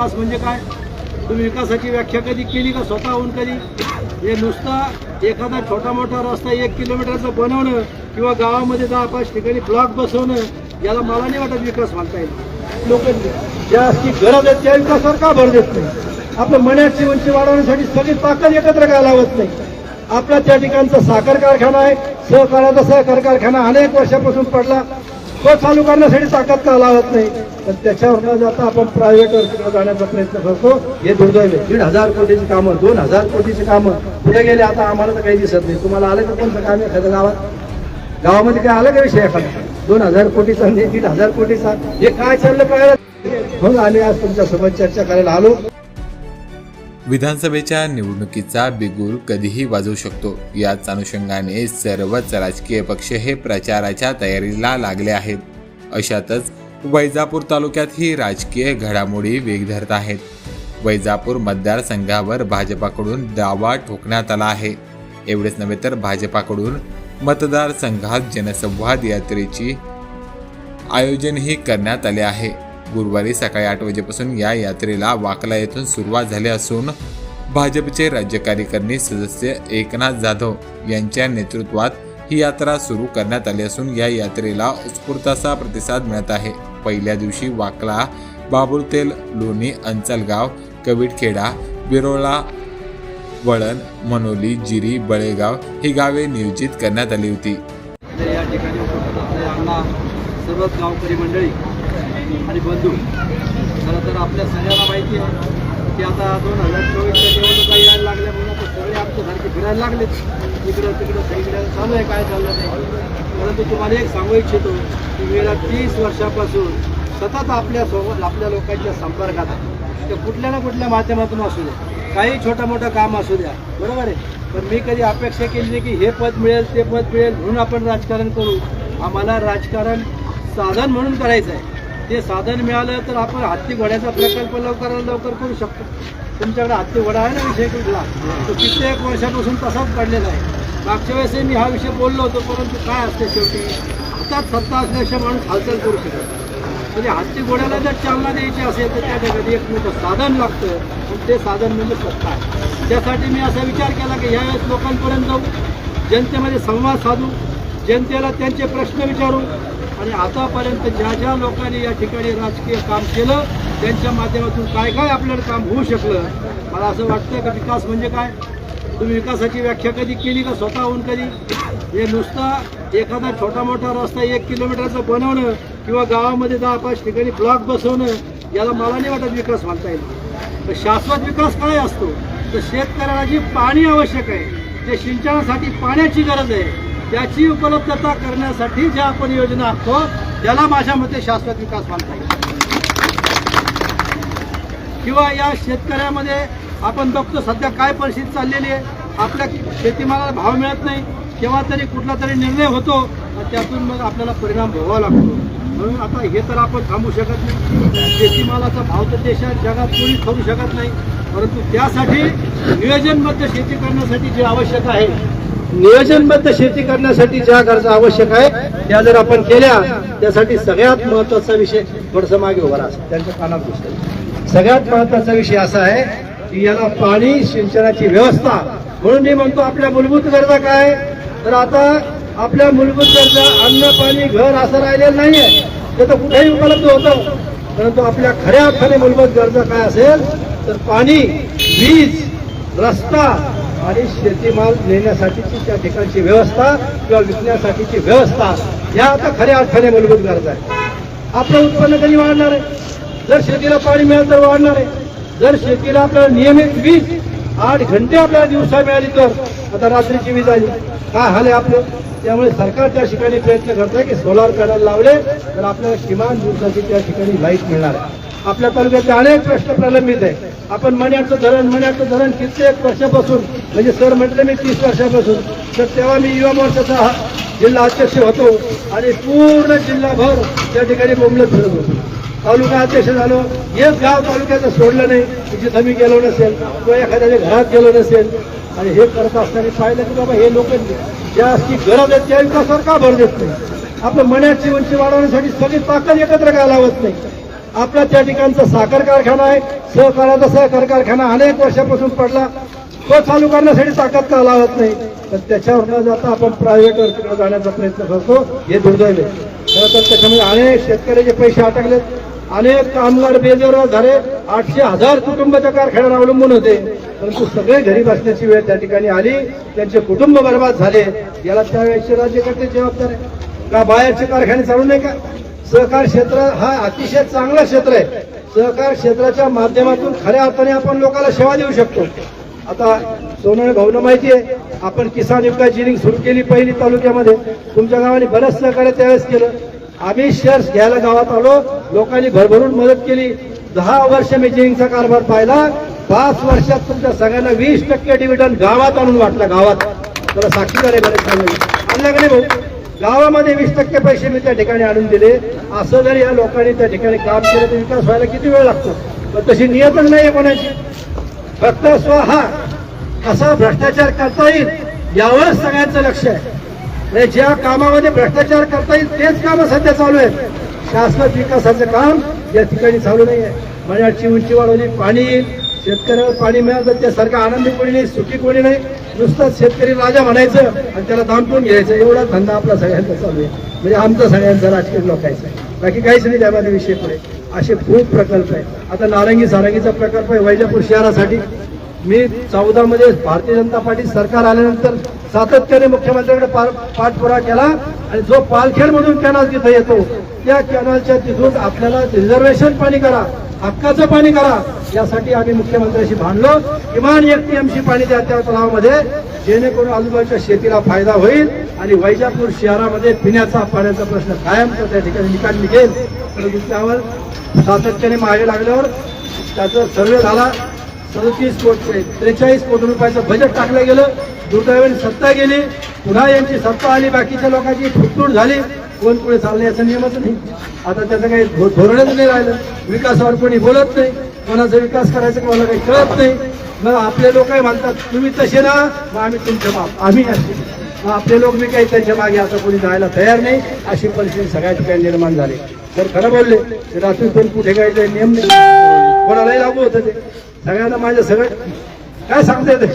विकास म्हणजे काय? तुम्ही विकासाची व्याख्या कधी केली का स्वतःहून कधी? हे नुसता एखादा छोटा मोठा रस्ता एक किलोमीटरचा बनवणं किंवा गावामध्ये दहा पाच ठिकाणी ब्लॉक बसवणं याला मला नाही वाटत विकास म्हणता येईल. लोक ज्याची गरज आहे त्या विकासावर का भर देत नाही? आपलं मनाची उंची वाढवण्यासाठी सगळी ताकद एकत्र काय लावत नाही. आपला त्या ठिकाणचा साखर कारखाना आहे सहकाराचा सहकार कारखाना अनेक वर्षापासून पडला. तो चालू करण्यासाठी ताकद का लावत नाही? पण त्याच्यावर न जाता आपण प्रायव्हेटवर तिकडे जाण्याचा प्रयत्न करतो हे दुर्दैव आहे. दीड हजार कोटीची कामं दोन हजार कोटीची कामं कुठे गेले आता आम्हाला तर काही दिसत नाही. तुम्हाला आलं का कोणतं काम आहे एखाद्या गावात? गावामध्ये काय आलं का विषय एखादा? दोन हजार कोटीचा आणि दीड हजार कोटीचा. हे काय चाललं कळलं म्हणून आम्ही आज तुमच्यासोबत चर्चा करायला आलो. विधानसभेच्या निवडणुकीचा बिगुल कधीही वाजवू शकतो. याच अनुषंगाने सर्वच राजकीय पक्ष हे प्रचाराच्या तयारीला लागले आहेत. अशातच वैजापूर तालुक्यातही राजकीय घडामोडी वेग धरत आहेत. वैजापूर मतदारसंघावर भाजपाकडून दावा ठोकण्यात आला आहे. एवढेच नव्हे तर भाजपाकडून मतदारसंघात जनसंवाद यात्रेची आयोजनही करण्यात आले आहे. गुरुवारी सकाळी आठ वाजेपासून या यात्रेला वाकला येथून सुरुवात झाली असून भाजपचे राज्य कार्यकारिणी सदस्य एकनाथ जाधव यांच्या नेतृत्वात ही यात्रा सुरू करण्यात आली असून या यात्रेला उत्स्फूर्त प्रतिसाद मिळत आहे. पहिल्या दिवशी वाकला बाबुळतेल लोणी अंचलगाव कविटखेडा बिरोळा वळण मनोली जिरी बळेगाव ही गावे नियोजित करण्यात आली होती. या ठिकाणी सर्वच गावकरी मंडळी आणि बंधू. खरं तर आपल्या सगळ्यांना माहिती आहे की आता दोन हजार चोवीसच्या निवडणुका यायला लागल्यामुळे आता सगळे आमच्यासारखे फिरायला लागलेच इकडं तिकडं सगळीकडे चालू आहे काय चाललं नाही. परंतु तुम्हाला एक सांगू इच्छितो की गेल्या तीस वर्षापासून सतत आपल्यासोबत आपल्या लोकांच्या संपर्कात आहे. ते कुठल्या ना कुठल्या माध्यमातून असू द्या. काही छोटं मोठं काम असू द्या. बरोबर आहे? पण मी कधी अपेक्षा केली नाही की हे पद मिळेल ते पद मिळेल म्हणून आपण राजकारण करू. आम्हाला राजकारण साधन म्हणून करायचं आहे. ते साधन मिळालं तर आपण हत्ती घोड्याचा प्रकल्प लवकरात लवकर करू शकतो. तुमच्याकडे हत्ती घोडा आहे ना विषय कुठला? तो कित्येक वर्षापासून तसाच पडलेला आहे. मागच्या वेळेसही मी हा विषय बोललो होतो परंतु काय असते शेवटी? हातात सत्ता असल्याशिवाय माणूस हालचाल करू शकत म्हणजे हत्ती घोड्याला जर चालना द्यायची असेल तर त्या ठिकाणी एक मोठं साधन लागतं. पण ते साधन म्हणजे सत्ता आहे. त्यासाठी मी असा विचार केला की यावेळेस लोकांपर्यंत जाऊ जनतेमध्ये संवाद साधू जनतेला त्यांचे प्रश्न विचारू आणि आतापर्यंत ज्या ज्या लोकांनी या ठिकाणी राजकीय काम केलं त्यांच्या माध्यमातून काय काय आपल्याला काम होऊ शकलं मला असं वाटतं का विकास म्हणजे काय? तुम्ही विकासाची व्याख्या कधी केली का स्वतःहून कधी? हे नुसता एखादा छोटा मोठा रस्ता एक किलोमीटरचा बनवणं किंवा गावामध्ये दहा पाच ठिकाणी ब्लॉक बसवणं याला मला नाही वाटत विकास म्हणता येईल. तर शाश्वत विकास काय असतो? तर शेतकऱ्याला जी पाणी आवश्यक आहे ते सिंचनासाठी पाण्याची गरज आहे. त्याची उपलब्धता करण्यासाठी ज्या आपण योजना आखतो त्याला माझ्या मते शाश्वत विकास मानता येईल. किंवा या शेतकऱ्यामध्ये आपण बघतो सध्या काय परिस्थिती चाललेली आहे आपल्या शेतीमालाला भाव मिळत नाही केव्हा तरी कुठला तरी निर्णय होतो त्यातून मग आपल्याला परिणाम भोगावा लागतो. म्हणून आता हे तर आपण थांबू शकत नाही. शेतीमालाचा भाव तर देशात जगात कोणीच ठरू शकत नाही. परंतु त्यासाठी नियोजनबद्ध शेती करण्यासाठी जे आवश्यक आहे नियोजनबद्ध शेती करण्यासाठी ज्या गरजा आवश्यक आहे त्या जर आपण केल्या त्यासाठी सगळ्यात महत्त्वाचा विषय थोडस मागे उभा राहा. त्यांच्या कानात घुसतं सगळ्यात महत्त्वाचा विषय असा आहे की याला पाणी सिंचनाची व्यवस्था म्हणून मी म्हणतो आपल्या मूलभूत गरजा काय? तर आता आपल्या मूलभूत गरजा अन्न पाणी घर असं राहिलेलं नाहीये. ते तर कुठेही उपलब्ध होतं. परंतु आपल्या खऱ्या अर्थाने मूलभूत गरजा काय असेल? तर पाणी वीज रस्ता आणि शेतीमाल नेण्यासाठीची त्या ठिकाणची व्यवस्था किंवा विकण्यासाठीची व्यवस्था या आता खऱ्या अर्थाने मूलभूत गरज आहे. आपलं उत्पन्न कधी वाढणार आहे? जर शेतीला पाणी मिळालं तर वाढणार आहे. जर शेतीला आपल्याला नियमित वीज आठ घंटे आपल्याला दिवसा मिळाली तर आता रात्रीची वीज आली. काय हाल आहे आपलं? त्यामुळे सरकार त्या ठिकाणी प्रयत्न करत आहे की सोलार पॅनल लावले तर आपल्याला किमान दिवसाची त्या ठिकाणी लाइट मिळणार आहे. आपल्या तालुक्यातले अनेक प्रश्न प्रलंबित आहे आपण मण्याचं धरण मण्याचं धरण कित्येक वर्षापासून म्हणजे सर म्हटलं मी तीस वर्षापासून तर तेव्हा मी युवा मोर्चाचा हा जिल्हा अध्यक्ष होतो आणि पूर्ण जिल्हाभर त्या ठिकाणी बोंबलत फिरत होतो. तालुका अध्यक्ष झालो. एक गाव तालुक्याचं सोडलं नाही जिथं मी गेलो नसेल किंवा एखाद्याच्या घरात गेलो नसेल. आणि हे करत असताना पाहिलं की बाबा हे लोक ज्याची गरज आहे त्या विकासावर का भर देत नाही? आपलं मण्याची उंची वाढवण्यासाठी सगळी ताकद एकत्र का लावत नाही. आपला त्या ठिकाणचा साखर कारखाना आहे. सहकाराचा सहकार कारखाना अनेक वर्षापासून पडला. तो चालू करण्यासाठी ताकद का लावत नाही? तर त्याच्यावर न जाता आपण प्रायव्हेटवर तिकडे जाण्याचा प्रयत्न करतो. हे दुर्दैव आहे. खरं तर त्याच्यामध्ये अनेक शेतकऱ्याचे पैसे अटकलेत अनेक कामगार बेजोरार झाले. आठशे हजार कुटुंब त्या कारखान्यावर अवलंबून होते. परंतु सगळे घरी बसण्याची वेळ त्या ठिकाणी आली. त्यांचे कुटुंब बर्बाद झाले. याला त्यावेळेचे राज्यकर्ते जबाबदार आहे का बाहेरचे कारखाने चालू नाही का? सहकार क्षेत्र हा अतिशय चांगलं क्षेत्र आहे. सहकार क्षेत्राच्या माध्यमातून खऱ्या अर्थाने आपण लोकांना सेवा देऊ शकतो. आता सोनवणे भाऊला माहिती आहे आपण किसान युक्ता जिनिंग सुरू केली पहिली तालुक्यामध्ये. तुमच्या गावाने बऱ्याच सहकार्य त्यावेळेस केलं. आम्ही शेअर्स घ्यायला गावात आलो. लोकांनी भरभरून मदत केली. दहा वर्ष मी जिनिंगचा कारभार पाहिला. पाच वर्षात तुमच्या सगळ्यांना वीस टक्के डिव्हिडंड गावात आणून वाटला गावात. त्याला साक्षीदार आहे बरेच सांगितलं आणलं का नाही भाऊ? गावामध्ये वीस टक्के पैसे मी त्या ठिकाणी आणून दिले. असं जर या लोकांनी त्या ठिकाणी काम केलं तर विकास व्हायला किती वेळ लागतो? पण तशी नियतच नाही कोणाची. फक्त स्वहा कसा भ्रष्टाचार करता येईल यावर सगळ्यांचं लक्ष आहे. ज्या कामामध्ये भ्रष्टाचार करता येईल तेच कामं सध्या चालू आहेत. शाश्वत विकासाचं काम या ठिकाणी चालू नाही आहे म्हणजे उंची वाढवली पाणी येईल शेतकऱ्याला पाणी मिळालं त्यासारखं आनंदी कोणी नाही सुखी कोणी नाही. नुसतंच शेतकरी राजा म्हणायचं आणि त्याला दामटून घ्यायचं. एवढा धंदा आपला सगळ्यांचा चालू आहे. म्हणजे आमचा सगळ्यांचा राजकीय लोकांचा आहे बाकी काहीच नाही त्यामध्ये विषय पुढे. असे खूप प्रकल्प आहेत. आता नारंगी सारंगीचा प्रकल्प आहे वैजापूर शहरासाठी. मी चौदा मध्ये भारतीय जनता पार्टी सरकार आल्यानंतर सातत्याने मुख्यमंत्र्यांकडे पाठपुरा केला आणि जो पालखेड मधून कॅनल तिथं येतो त्या कॅनलच्या तिथून आपल्याला रिझर्वेशन पाणी करा. हक्काचं पाणी करा. यासाठी आम्ही मुख्यमंत्र्यांशी भांडलो. किमान एक टीएमसी पाणी द्या त्या तलावामध्ये जेणेकरून आजूबाजूच्या शेतीला फायदा होईल आणि वैजापूर शहरामध्ये पिण्याचा पाण्याचा प्रश्न कायमचा त्या ठिकाणी निकाल निघेल. परंतु त्यावर सातत्याने मागे लागल्यावर त्याचा सर्वे झाला. सदतीस कोटी त्रेचाळीस कोटी रुपयाचं बजेट टाकलं गेलं. दुर्दैवाने सत्ता गेली. पुन्हा यांची सत्ता आली. बाकीच्या लोकांची फुटफूट झाली. कोण पुढे चालले याचा नियमच नाही. आता त्याचं काही धोरणच नाही राहिलं. विकासावर कोणी बोलत नाही. कोणाचा विकास करायचा कोणाला काही कळत नाही. मग आपले लोक म्हणतात तुम्ही तसे ना मग आम्ही तुमच्या बाप आम्ही मग आपले लोक मी काही त्यांच्या मागे आता कोणी जायला तयार नाही अशी परिस्थिती सगळ्या ठिकाणी निर्माण झाली. तर खरं बोलले ते रात्री कोण कुठे काय ते नियम नाही. कोणालाही लागू होतं ते. सगळ्यांना माझं सगळं काय सांगता येते?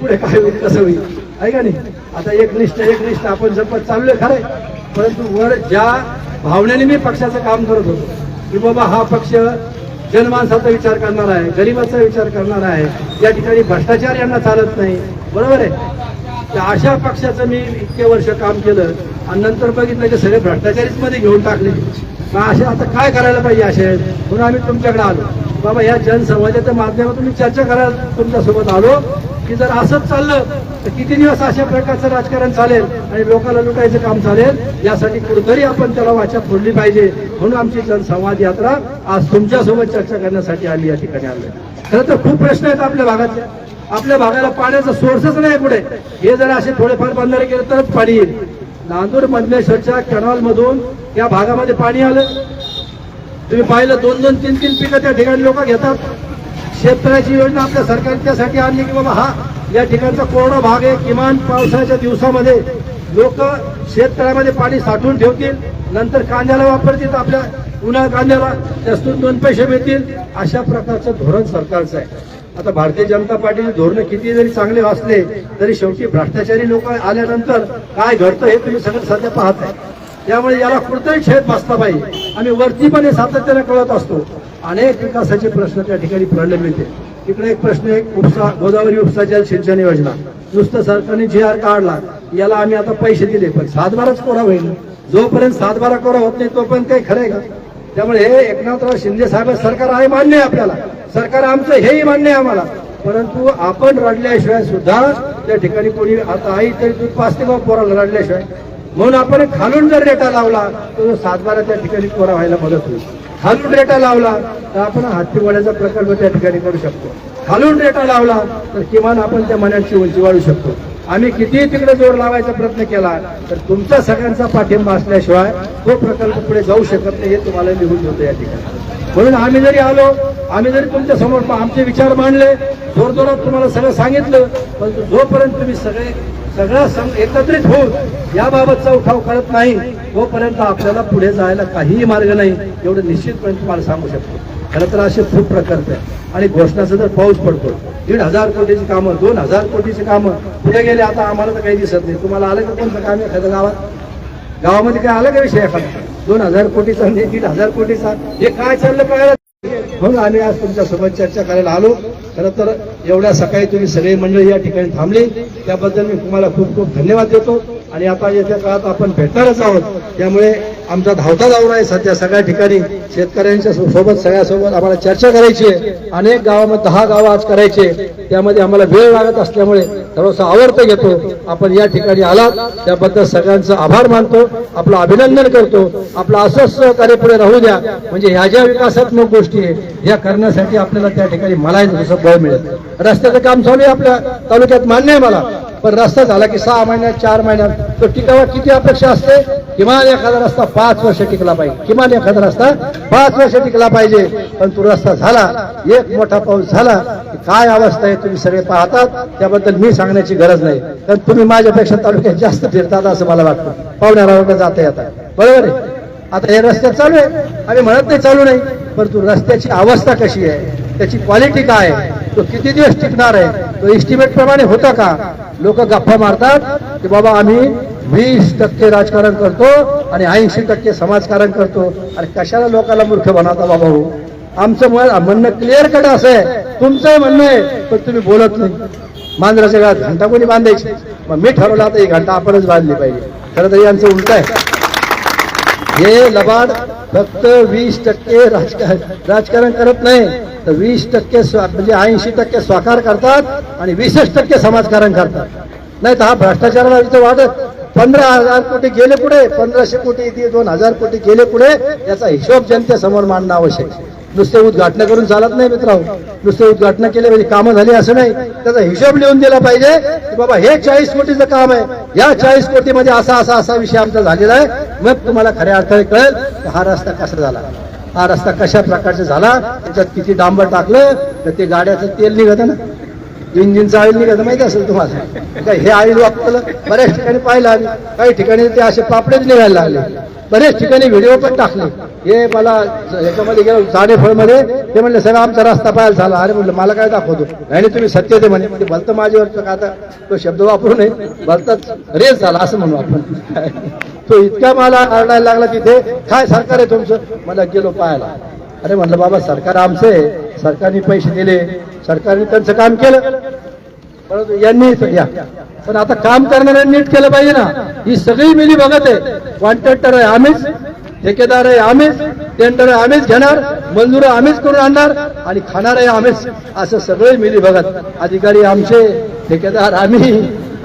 पुढे काय होईल कसं होईल? आहे का नाही? आता एकनिष्ठ एकनिष्ठ आपण जपत चाललोय खरं परंतु वर ज्या भावनेने मी पक्षाचं काम करत होतो की बाबा हा पक्ष जनमानसाचा विचार करणार आहे गरिबाचा विचार करणार आहे. या ठिकाणी भ्रष्टाचार यांना चालत नाही. बरोबर आहे? त्या अशा पक्षाचं मी इतके वर्ष काम केलं आणि नंतर बघितलं की सगळे भ्रष्टाचारीच मध्ये घेऊन टाकले. मग असे आता काय करायला पाहिजे असे म्हणून आम्ही तुमच्याकडे आलो. बाबा या जनसमाजाच्या माध्यमातून मी चर्चा करायला तुमच्यासोबत आलो. की जर असंच चाललं तर किती दिवस अशा प्रकारचं राजकारण चालेल आणि लोकांना लुटायचं काम चालेल? यासाठी कुठतरी आपण त्याला वाचा फोडली पाहिजे. म्हणून आमची जनसंवाद यात्रा आज तुमच्यासोबत चर्चा करण्यासाठी आली या ठिकाणी आलोय. खरं तर खूप प्रश्न आहेत आपल्या भागातले. आपल्या भागाला पाण्याचा सोर्सच नाही पुढे. हे जर असे थोडेफार बंधारे केले तरच पाणी येईल. नांदूर मधलेश्वरच्या कॅनॉलमधून या भागामध्ये पाणी आलं. तुम्ही पाहिलं दोन दोन तीन तीन पिकं त्या ठिकाणी लोक घेतात. शेतकऱ्याची योजना आपल्या सरकारने त्यासाठी आणली की बाबा हा या ठिकाणचा कोरडा भाग आहे. किमान पावसाच्या दिवसामध्ये लोक शेततळ्यामध्ये पाणी साठवून ठेवतील. नंतर कांद्याला वापरतील. आपल्या उन्हा कांद्याला त्यातून दोन पैसे मिळतील. अशा प्रकारचं धोरण सरकारचं आहे. आता भारतीय जनता पार्टीचे धोरण किती जरी चांगले असले तरी शेवटी भ्रष्टाचारी लोक आल्यानंतर काय घडतं हे तुम्ही सगळं सध्या पाहत आहे त्यामुळे याला कुठतरी छेद बसला पाहिजे. आम्ही वरती पण हे सातत्याने कळत असतो. अनेक विकासाचे प्रश्न त्या ठिकाणी प्रलंबित मिळते. इकडे एक प्रश्न एक उपसा गोदावरी उपसा जल सिंचन योजना. नुसतं सरकारने जी आर काढला याला आम्ही आता पैसे दिले पण सातबाराच कोरा होईल. जोपर्यंत सातबारा कोरा होत नाही तोपर्यंत काही खरंय का? त्यामुळे हे एकनाथराव शिंदे साहेब सरकार आहे मान्य आहे आपल्याला. सरकार आमचं हेही मान्य आहे आम्हाला. परंतु आपण रडल्याशिवाय सुद्धा त्या ठिकाणी कोणी आता आई तरी दूध पाचते का पोराला रडल्याशिवाय? म्हणून आपण खालून जर रेटा लावला तर सातबारा त्या ठिकाणी कोरा व्हायला मदत होईल. खालून रेटा लावला तर आपण हत्तीवाड्याचा प्रकल्प त्या ठिकाणी करू शकतो. खालून रेटा लावला तर किमान आपण त्या मनाची उंची वाढू शकतो. आम्ही कितीही तिकडे जोर लावायचा प्रयत्न केला तर तुमचा सगळ्यांचा पाठिंबा असल्याशिवाय तो प्रकल्प पुढे जाऊ शकत नाही हे तुम्हाला लिहून होतं या ठिकाणी. म्हणून आम्ही जरी आलो आम्ही जरी तुमच्यासमोर आमचे विचार मांडले जोरजोरात तुम्हाला सगळं सांगितलं पण जोपर्यंत तुम्ही सगळे सगळा संघ एकत्रित होऊन याबाबतचा उठाव करत नाही तोपर्यंत आपल्याला पुढे जायला काहीही मार्ग नाही एवढं निश्चितपणे तुम्हाला सांगू शकतो. खरं तर असे खूप प्रकल्प आहेत. आणि घोषणाचा जर पाऊस पडतो दीड हजार कोटीची कामं दोन हजार कोटीची कामं पुढे गेले आता आम्हाला तर काही दिसत नाही. तुम्हाला आलं का कोणतं काम एखाद्या गावात? गावामध्ये काय आलं का विषय एखादा? दोन हजार कोटीचा आणि दीड हजार कोटीचा? हे काय चाललं कळायला म्हणून आम्ही आज तुमच्यासोबत चर्चा करायला आलो. खरं तर एवढ्या सकाळी तुम्ही सगळी मंडळी या ठिकाणी थांबली. त्याबद्दल मी तुम्हाला खूप खूप धन्यवाद देतो. आणि आता येत्या काळात आपण भेटणारच आहोत. त्यामुळे आमचा धावता दौरा आहे सध्या. सगळ्या ठिकाणी शेतकऱ्यांच्या सोबत सगळ्यासोबत आम्हाला चर्चा करायची आहे. अनेक गावामध्ये दहा गावं आज करायचे. त्यामध्ये आम्हाला वेळ लागत असल्यामुळे थोडंसं आवर्त घेतो. आपण या ठिकाणी आलात. त्याबद्दल सगळ्यांचं आभार मानतो. आपलं अभिनंदन करतो. आपलं असंच सहकार्य पुढे राहू द्या. म्हणजे ह्या ज्या विकासात्मक गोष्टी आहे या करण्यासाठी आपल्याला त्या ठिकाणी मला जसं बळ मिळेल. रस्त्याचं काम चालू आहे आपल्या तालुक्यात. मान्य आहे मला. पण रस्ता झाला की सहा महिन्यात चार महिन्यात. तो टिकावा किती अपेक्षा असते? किमान एखादा रस्ता पाच वर्ष टिकला पाहिजे. किमान एखादा रस्ता पाच वर्ष टिकला पाहिजे. पण तो रस्ता झाला एक मोठा पाऊस झाला काय अवस्था आहे तुम्ही सगळे पाहतात. त्याबद्दल मी सांगण्याची गरज नाही. कारण तुम्ही माझ्यापेक्षा तालुक्यात जास्त फिरतात असं मला वाटतं. पाहुण्यारावर जाता आता. बरोबर आहे? आता हे रस्ते चालू आहे. आम्ही म्हणत नाही चालू नाही. परंतु रस्त्याची अवस्था कशी आहे? त्याची क्वालिटी काय आहे? तो किती दिवस टिकणार आहे? तो इस्टिमेट प्रमाणे होता का? लोक गप्पा मारतात की बाबा आम्ही वीस टक्के राजकारण करतो आणि ऐंशी टक्के समाजकारण करतो. आणि कशाला लोकांना मूर्ख बनवता बाबा हो? आमचं म्हणणं क्लिअर कट असं आहे. तुमचं म्हणणं आहे पण तुम्ही बोलत नाही. मांजराच्या घरात घंटा कोणी बांधायची? मग मी ठरवलं आता ही घंटा आपणच बांधली पाहिजे. खरं तर यांचं उलट आहे. हे लबाड फक्त वीस टक्के राजकारण राजकारण करत नाही. तर वीस टक्के स्वा- म्हणजे ऐंशी टक्के स्वाकार करतात आणि वीसच टक्के समाजकारण करतात. नाही तर हा भ्रष्टाचाराला इथं वाढत. पंधरा हजार कोटी गेले पुढे पंधराशे कोटी ते दोन हजार कोटी गेले पुढे याचा हिशोब जनतेसमोर मांडणं आवश्यक आहे. नुसते उद्घाटन करून चालत नाही मित्रांनो. नुसते उद्घाटन केले म्हणजे कामं झाली असं नाही. त्याचा हिशोब लिहून दिला पाहिजे की बाबा हे चाळीस कोटीचं काम आहे. या चाळीस कोटीमध्ये असा असा असा विषय आमचा झालेला आहे. मग तुम्हाला खऱ्या अर्थाने कळेल की हा रस्ता कसा झाला. हा रस्ता कशा प्रकारचा झाला? त्याच्यात किती डांबर टाकलं? तर ते गाड्याचं तेल निघतं ना. इंजिनचं ऑइल निघायचं माहिती असेल तुम्हाला. काय हे ऑइल वापरलं? बऱ्याच ठिकाणी पाहिलं आम्ही काही ठिकाणी ते असे पापडेच निघायला लागले. बरेच ठिकाणी व्हिडिओ पण टाकले. हे मला याच्यामध्ये गेलो जाडेफळमध्ये ते म्हणले सगळं आमचा रस्ता पाहायला झाला. अरे म्हणलं मला काय दाखवतो? नाही तुम्ही सत्य ते म्हणे. म्हणजे भलतं माझ्यावर का आता? तो शब्द वापरू नये. भलताच रेस झाला असं म्हणू आपण. तो इतका मला आरडायला लागला तिथे. काय सरकार आहे तुमचं? मला गेलो पाहायला. अरे म्हणलं बाबा सरकार आमचं आहे सरकारने पैसे दिले सरकारने त्यांचं काम केलं. परंतु यांनी या पण आता काम करणाऱ्यांनी नीट केलं पाहिजे ना. ही सगळी मिली बघत आहे. कॉन्ट्रॅक्टर आहे आम्हीच ठेकेदार आहे आम्हीच टेंडर आहे आम्हीच घेणार मंजूर आम्हीच करून आणणार आणि खाणार आहे आम्हीच. असं सगळे मिली बघत अधिकारी आमचे ठेकेदार आम्ही.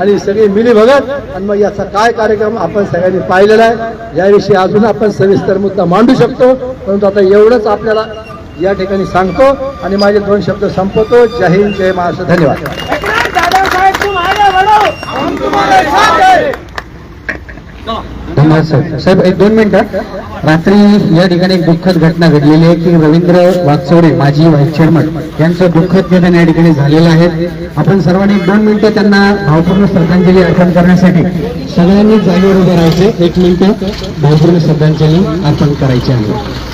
आणि सगळी मिली बघत आणि मग याचा काय कार्यक्रम आपण सगळ्यांनी पाहिलेला आहे. याविषयी अजून आपण सविस्तर मुद्दा मांडू शकतो. परंतु आता एवढंच आपल्याला या ठिकाणी सांगतो. आणि माझे दोन शब्द संपवतो. जय हिंद जय महाराष्ट्र. धन्यवाद. धन्यवाद साहेब साहेब एक दोन मिनिटं. रात्री या ठिकाणी एक दुःखद घटना घडलेली आहे की रवींद्र वागचोरे माजी व्हाईस चेअरमन यांचं दुःखद निधन या ठिकाणी झालेलं आहे. आपण सर्वांनी एक दोन मिनिटं त्यांना भावपूर्ण श्रद्धांजली अर्पण करण्यासाठी सगळ्यांनी जागेवर उभं राहायचे. एक मिनिटं भावपूर्ण श्रद्धांजली अर्पण करायची आहे.